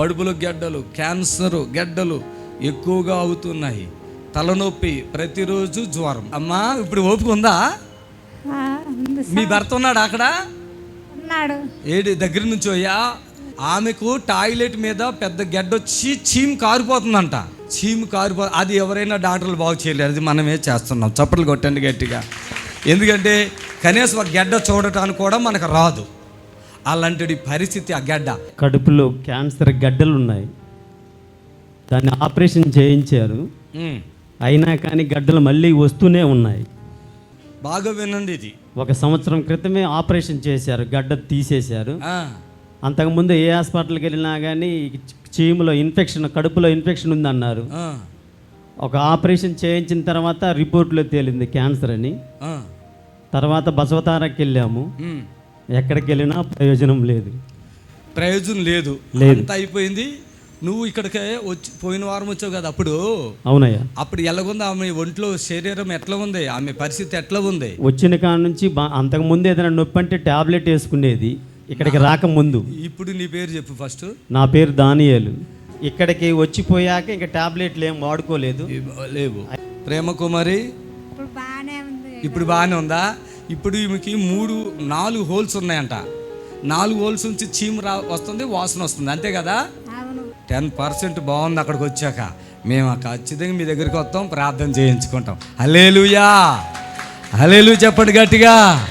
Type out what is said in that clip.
కడుపులో గెడ్డలు క్యాన్సర్ గెడ్డలు ఎక్కువగా అవుతున్నాయి. తలనొప్పి ప్రతిరోజు జ్వరం. అమ్మా ఇప్పుడు ఓపిక ఉందా? మీ భర్త ఉన్నాడు అక్కడ? ఉన్నాడు. ఏడి దగ్గర నుంచి అయ్యా ఆమెకు టాయిలెట్ మీద పెద్ద గెడ్డ వచ్చి చీమ్ కారిపోతుందంట. చీమ్ కారిపో అది ఎవరైనా డాక్టర్లు బాగు చేయలేరు. అది మనమే చేస్తున్నాం. చప్పట్లు కొట్టండి గట్టిగా. ఎందుకంటే కనీసం గెడ్డ చూడటానికి కూడా మనకు రాదు. అలాంటి పరిస్థితి ఆ గెడ్డ. కడుపులో క్యాన్సర్ గడ్డలు ఉన్నాయి దాన్ని ఆపరేషన్ చేయించారు. అయినా కానీ గడ్డలు మళ్ళీ వస్తూనే ఉన్నాయి. బాగా వినండి ఇది. ఒక సంవత్సరం క్రితమే ఆపరేషన్ చేశారు గడ్డ తీసేశారు. అంతకుముందు ఏ హాస్పిటల్కి వెళ్ళినా కానీ చీములో ఇన్ఫెక్షన్ కడుపులో ఇన్ఫెక్షన్ ఉందన్నారు. ఒక ఆపరేషన్ చేయించిన తర్వాత రిపోర్ట్లో తేలింది క్యాన్సర్ అని. తర్వాత బసవతారకి వెళ్ళాము. ఎక్కడికి వెళ్ళినా ప్రయోజనం లేదు. ప్రయోజనం లేదు. అంత అయిపోయింది. నువ్వు ఇక్కడికే వచ్చి పోయిన వారం వచ్చావు కదా అప్పుడు? అవునయ్యా. అప్పుడు ఎలాగుంది? ఆమె ఒంట్లో శరీరం ఎట్లా ఉంది? ఆమె పరిస్థితి ఎట్లా ఉంది? వచ్చిన కాడ నుంచి బా అంతకుముందు ఏదైనా నొప్పి అంటే ట్యాబ్లెట్ వేసుకునేది ఇక్కడికి రాకముందు. ఇప్పుడు నీ పేరు చెప్పు ఫస్ట్. నా పేరు దానియేలు. ఇక్కడికి వచ్చిపోయాక ఇంకా ట్యాబ్లెట్లు ఏం వాడుకోలేదు. లేవు. ప్రేమ కుమారి. ఇప్పుడు బాగానే ఉంది? ఇప్పుడు ఈమెకి మూడు నాలుగు హోల్స్ ఉన్నాయంట. నాలుగు హోల్స్ నుంచి చీము రా వస్తుంది వాసన వస్తుంది. అంతే కదా? టెన్ పర్సెంట్ బాగుంది అక్కడికి వచ్చాక. మేము ఖచ్చితంగా మీ దగ్గరికి వస్తాం ప్రార్థన చేయించుకుంటాం. హలేలుయా హలేలు చెప్పండి గట్టిగా.